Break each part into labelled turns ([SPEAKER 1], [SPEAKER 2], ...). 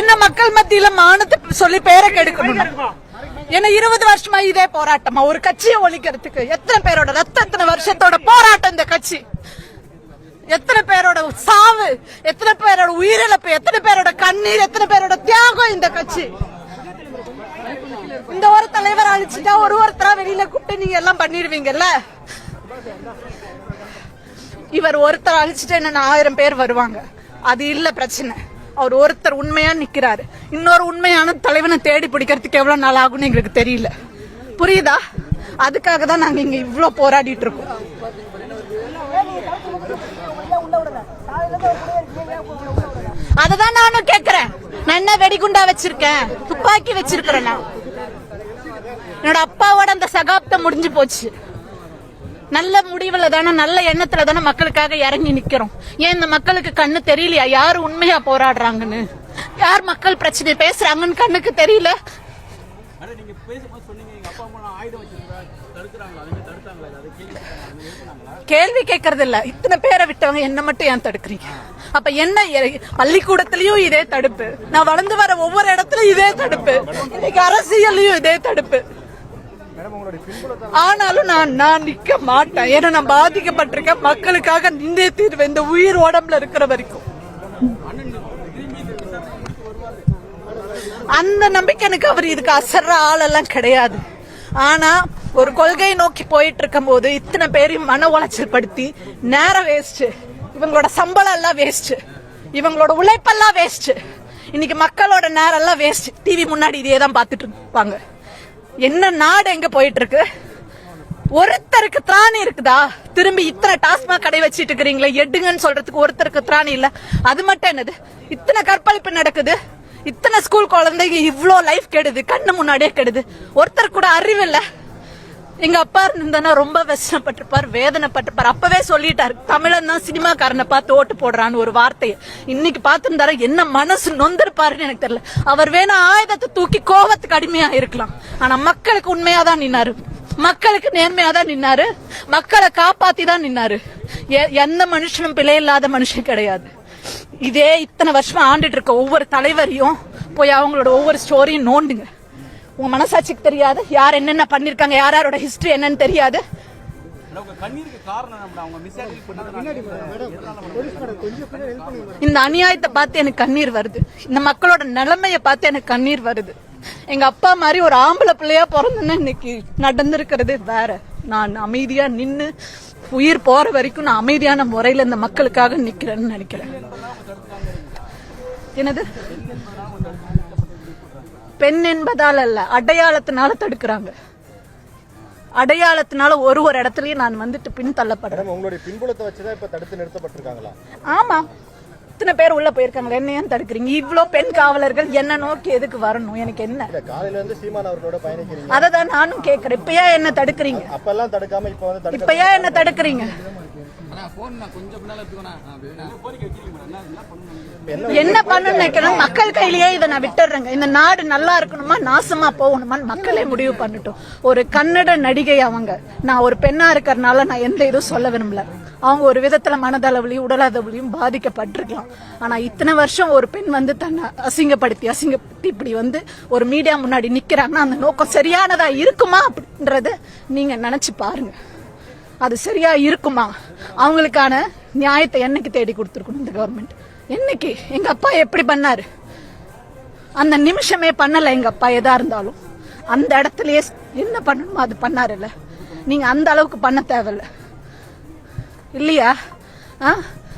[SPEAKER 1] என்ன மக்கள் மத்தியில மானத்தை சொல்லி பேரை கெடுக்கணும் ஏன்னா இருபது வருஷமா இதே போராட்டமா? ஒரு கட்சியை ஒழிக்கிறதுக்கு எத்தனை பேரோட ரத்த எத்தனை வருஷத்தோட போராட்டம் இந்த கட்சி? எத்தனை பேரோட சாவு எத்தனை பேரோட உயிரிழப்பு எத்தனை பேரோட கண்ணீர் எத்தனை பேரோட தியாகம் இந்த கட்சி? இந்த ஒரு தலைவர் அழிச்சுட்டா ஒரு ஒருத்தரா வெளியில கூப்பிட்டு நீங்க எல்லாம் பண்ணிடுவீங்கல்ல? இவர் ஒருத்தர் அழிச்சிட்டு என்ன ஆயிரம் பேர் வருவாங்க. அது இல்ல பிரச்சனை. அவர் ஒருத்தர் உண்மையா நிக்கிறாரு. இன்னொரு உண்மையான தலைவனை தேடி பிடிக்கிறதுக்கு எவ்வளவு நாள் ஆகும்னு எங்களுக்கு தெரியல. புரியுதா? அதுக்காக தான் நாங்க இங்க இவ்வளவு போராடிட்டு இருக்கோம். அததான் நானும் கேக்குறேன். நான் என்ன வெடிகுண்டா வச்சிருக்கேன்? துப்பாக்கி வச்சிருக்கிறேன் நான். என்னோட அப்பாவோட அந்த சகாப்தம் முடிஞ்சு போச்சு. நல்ல முடிவுல தானே நல்ல எண்ணத்துல தானே மக்களுக்காக இறங்கி நிக்கிறோம். ஏன் இந்த மக்களுக்கு கண்ணு தெரியலையா? யார் உண்மையா போராடுறாங்கன்னு? யார் மக்கள் பிரச்சனை பேசுறாங்கன்னு கண்ணுக்கு தெரியல?
[SPEAKER 2] கேள்வி
[SPEAKER 1] கேட்கறது இல்ல இத்தனை பேரை விட்டவங்க என்ன மட்டும் ஏன் தடுக்கிறீங்க? அப்ப என்ன பள்ளிக்கூடத்திலயும் இதே தடுப்பு. நான் வளர்ந்து வர ஒவ்வொரு இடத்துலயும் இதே தடுப்பு. இன்னைக்கு அரசியல்லையும் இதே தடுப்பு. ஆனாலும் நான் நான் நிக்க மாட்டேன். ஏன்னா நான் பாதிக்கப்பட்டிருக்கேன். மக்களுக்காக நின்றே தீர்வேன். இந்த உயிர் உடம்புல இருக்கிற வரைக்கும். அந்த நம்பிக்கை எனக்கு அவர் இதுக்கு அசர்ற ஆளெல்லாம் கிடையாது. ஆனா ஒரு கொள்கையை நோக்கி போயிட்டு இருக்கும் போது இத்தனை பேரையும் மன உளைச்சல் படுத்தி நேரம் வேஸ்ட் இவங்களோட சம்பளம் எல்லாம் வேஸ்ட் இவங்களோட உழைப்பெல்லாம் வேஸ்ட் இன்னைக்கு மக்களோட நேரம் எல்லாம் வேஸ்ட் டிவி முன்னாடி இதே தான் பார்த்துட்டு இருப்பாங்க. என்ன நாடு எங்க போயிட்டு இருக்கு ஒருத்தருக்கு திராணி இருக்குதா? திரும்பி இத்தனை டாஸ்மாக் கடை வச்சிட்டு இருக்கிறீங்களே எடுங்கன்னு சொல்றதுக்கு ஒருத்தருக்கு திராணி இல்ல. அது மட்டும் என்னது? இத்தனை கற்பழிப்பு நடக்குது. இத்தனை ஸ்கூல் குழந்தைங்க இவ்வளோ லைஃப் கெடுது கண்ணு முன்னாடியே கெடுது. ஒருத்தர் கூட அறிவு இல்லை. எங்க அப்பா இருந்தா ரொம்ப வெசனப்பட்டிருப்பார் வேதனைப்பட்டிருப்பார். அப்பவே சொல்லிட்டாரு தமிழன் தான் சினிமாக்காரனை பார்த்து ஓட்டு போடுறான்னு ஒரு வார்த்தையை. இன்னைக்கு பார்த்திருந்தாரு என்ன மனசு நொந்திருப்பாருன்னு எனக்கு தெரியல. அவர் வேணா ஆயுதத்தை தூக்கி கோவத்துக்கு அடிமையா இருக்கலாம். ஆனா மக்களுக்கு உண்மையா தான் நின்னாரு. மக்களுக்கு நேர்மையா தான் நின்னாரு. மக்களை காப்பாத்தி தான் நின்னாரு. எ- எந்த மனுஷனும் பிழை இல்லாத மனுஷன் கிடையாது. இதே இத்தனை வருஷமா ஆண்டுட்டு இருக்க ஒவ்வொரு தலைவரையும் போய் அவங்களோட ஒவ்வொரு ஸ்டோரியும் நோண்டுங்க. உங்க மனசாட்சிக்கு தெரியாது. யார் என்னென்ன பண்ணிருக்காங்க யார் யாரோட ஹிஸ்டரி என்னன்னு தெரியாது. இந்த அநியாயத்தை பார்த்து எனக்கு கண்ணீர் வருது. இந்த மக்களோட நிலைமைய பார்த்து எனக்கு கண்ணீர் வருது. எங்க அப்பா மாதிரி ஒரு ஆம்பளை பிள்ளையா பிறந்தேன்னு இன்னைக்கு நடந்திருக்கிறது வேற. நான் அமைதியா நின்னு உயிர் போற வரைக்கும் நான் அமைதியான முறையில இந்த மக்களுக்காக நிக்கிறேன்னு நினைக்கிறேன். என்னது? பெண் என்பதால் அல்ல அடையாளத்தினால தடுக்கிறாங்க. அடையாளத்தினால ஒரு ஒரு இடத்துலயும் நான் வந்துட்டு பின் தள்ளப்படுறேன்
[SPEAKER 3] மேடம் உங்களுடைய பின்புலத்தை வச்சுதான் இப்ப தடுத்து நிறுத்தப்பட்டிருக்காங்களா?
[SPEAKER 1] ஆமா. இத்தனை பேர் உள்ள போயிருக்காங்களே என்ன ஏன் தடுக்கிறீங்க? இவ்ளோ பெண் காவலர்கள் என்ன நோக்கி எதுக்கு வரணும்? எனக்கு என்ன?
[SPEAKER 3] காலையில இருந்து சீமான் அவர்களோட பயணிக்கிறீங்க.
[SPEAKER 1] அதை தான் நானும் கேக்குறேன் இப்ப ஏன் என்ன தடுக்கிறீங்க?
[SPEAKER 3] அப்பெல்லாம் தடுக்காம இப்ப வந்து தடுக்க
[SPEAKER 1] இப்ப ஏன் என்ன தடுக்கிறீங்க? என்ன பண்ணணும்னு நினைக்கிறேன் மக்கள் கையிலேயே இதை நான் விட்டுறேங்க இந்த நாடு நல்லா இருக்கணுமா நாசமா போகணுமான்னு மக்களே முடிவு பண்ணட்டும். ஒரு கன்னட நடிகை அவங்க. நான் ஒரு பெண்ணா இருக்கறனால நான் எந்த இதுவும் சொல்ல விரும்பல. அவங்க ஒரு விதத்துல மனதளவுலையும் உடலளவுலையும் பாதிக்கப்பட்டிருக்கலாம். ஆனா இத்தனை வருஷம் ஒரு பெண் வந்து தன்னை அசிங்கப்படுத்தி அசிங்கப்படுத்தி இப்படி வந்து ஒரு மீடியா முன்னாடி நிக்கிறாங்கன்னா அந்த நோக்கம் சரியானதா இருக்குமா அப்படின்றத நீங்க நினைச்சு பாருங்க. அது சரியா இருக்குமா? அவங்களுக்கான நியாயத்தை என்னைக்கு தேடி கொடுத்துருக்கணும் இந்த கவர்மெண்ட் என்னைக்கு? எங்க அப்பா எப்படி பண்ணாரு? அந்த நிமிஷமே பண்ணல எங்க அப்பா எதா இருந்தாலும். அந்த இடத்துலயே என்ன பண்ணணுமோ அது பண்ணாருல்ல. நீங்க அந்த அளவுக்கு பண்ண தேவையில்ல. இல்லையா? ஆ?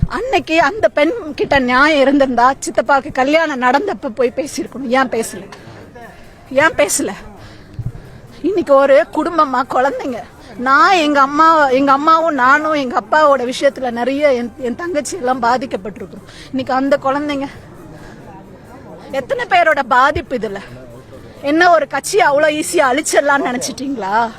[SPEAKER 1] அன்னைக்கு அந்த பெண் கிட்ட நியாயம் இருந்திருந்தா சித்தப்பாக்கு கல்யாணம் நடந்தப்ப போய் பேசியிருக்கணும். ஏன் பேசல? ஏன் பேசல? இன்னைக்கு ஒரு குடும்பமா குழந்தைங்க நான் எங்க அம்மா எங்க அம்மாவும் நானும் எங்க அப்பாவோட விஷயத்துல நிறைய என் என் தங்கச்சி எல்லாம் பாதிக்கப்பட்டிருக்கிறோம். இன்னைக்கு அந்த குழந்தைங்க எத்தனை பேரோட பாதிப்பு இதுல? என்ன ஒரு கட்சி அவ்வளவு ஈஸியா அழிச்சிடலாம்னு நினைச்சிட்டீங்களா?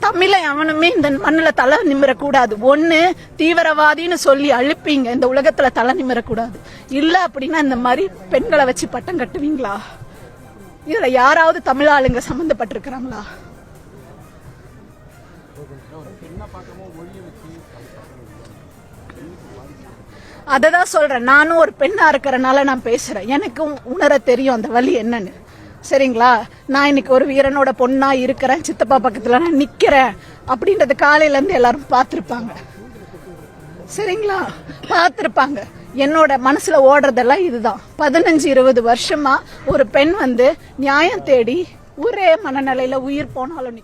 [SPEAKER 1] தமிழ எவனுமே இந்த மண்ணுல தலை நிமிரக்கூடாது. ஒண்ணு தீவிரவாதின்னு சொல்லி அழுப்பீங்க. இந்த உலகத்துல தலை நிமிரக்கூடாது. இல்ல அப்படின்னா இந்த மாதிரி பெண்களை வச்சு பட்டம் கட்டுவீங்களா? இதுல யாராவது தமிழ் ஆளுங்க சம்பந்தப்பட்டிருக்கிறாங்களா அதை தான் சொல்றேன். நானும் ஒரு பெண்ணா இருக்கிறனால நான் பேசுறேன். எனக்கும் உணர தெரியும் அந்த வழி என்னன்னு. சரிங்களா? நான் இன்னைக்கு ஒரு வீரனோட பொண்ணா இருக்கிறேன். சித்தப்பா பக்கத்துல நான் நிக்கிறேன். அப்படின்றது காலையில இருந்து எல்லாரும் பார்த்திருப்பாங்க. சரிங்களா? பார்த்திருப்பாங்க. என்னோட மனசுல ஓடுறதெல்லாம் இதுதான். பதினஞ்சு இருபது வருஷமா ஒரு பெண் வந்து நியாயம் தேடி ஒரே மனநிலையில உயிர் போனாலும்